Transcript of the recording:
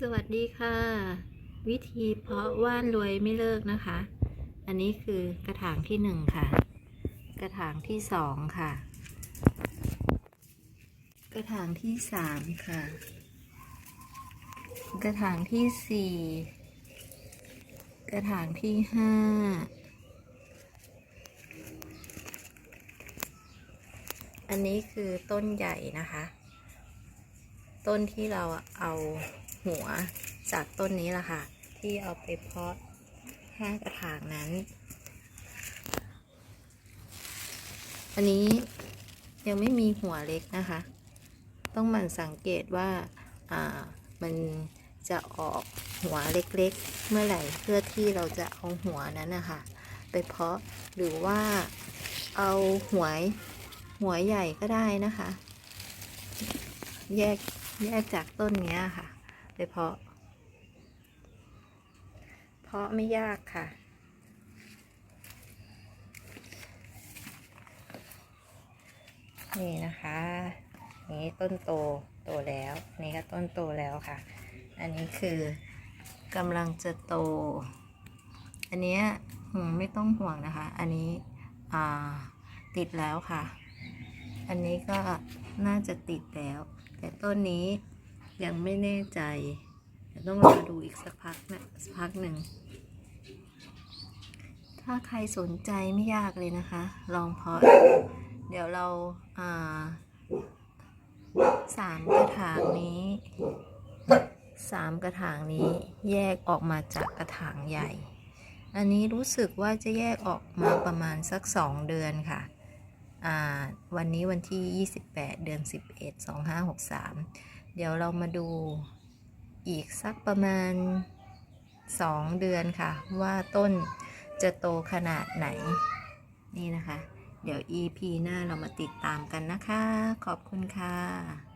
สวัสดีค่ะ วิธีเพาะว่านรวยไม่เลิกนะคะ อันนี้คือกระถางที่หนึ่งค่ะ กระถางที่สองค่ะ กระถางที่สามค่ะ กระถางที่สี่กระถางที่ห้าอันนี้คือต้นใหญ่นะคะ ต้นที่เราเอา หัวจากต้นนี้แหละค่ะ ที่เอาไปเพาะห้ากระถางนั้น อันนี้ยังไม่มีหัวเล็กนะคะ ต้องหมั่นสังเกตว่าอ่ามันจะออกหัวเล็กๆ เมื่อไหร่เพื่อที่เราจะเอาหัวนั้นนะคะไปเพาะหรือว่าเอาหัวหัวใหญ่ก็ได้นะคะ แยกแยกจากต้นนี้ค่ะ ไปเพาะ เพาะไม่ยากค่ะ นี่นะคะนี่ต้นโตโตแล้ว นี่ก็ต้นโตแล้วค่ะ อันนี้คือกำลังจะโต อันเนี้ยไม่ต้องห่วงนะคะ อันนี้ติดแล้วค่ะ อันนี้ก็น่าจะติดแล้ว แต่ต้นนี้ ยังไม่แน่ใจ ต้องรอดูอีกสักพักนะสักพักหนึ่ง ถ้าใครสนใจไม่ยากเลยนะคะ ลองเพาะ เดี๋ยวเราาสามกระถางนี้สามกระถางนี้แยกออกมาจากกระถางใหญ่ อันนี้รู้สึกว่าจะแยกออกมาประมาณสักสองเดือนค่ะวันนี้วันที่ 28 เดือน 11 2563 เดี๋ยวเรามาดูอีกสักประมาณ 2 เดือนค่ะ ว่าต้นจะโตขนาดไหน นี่นะคะ เดี๋ยว EP หน้าเรามาติดตามกันนะคะ ขอบคุณค่ะ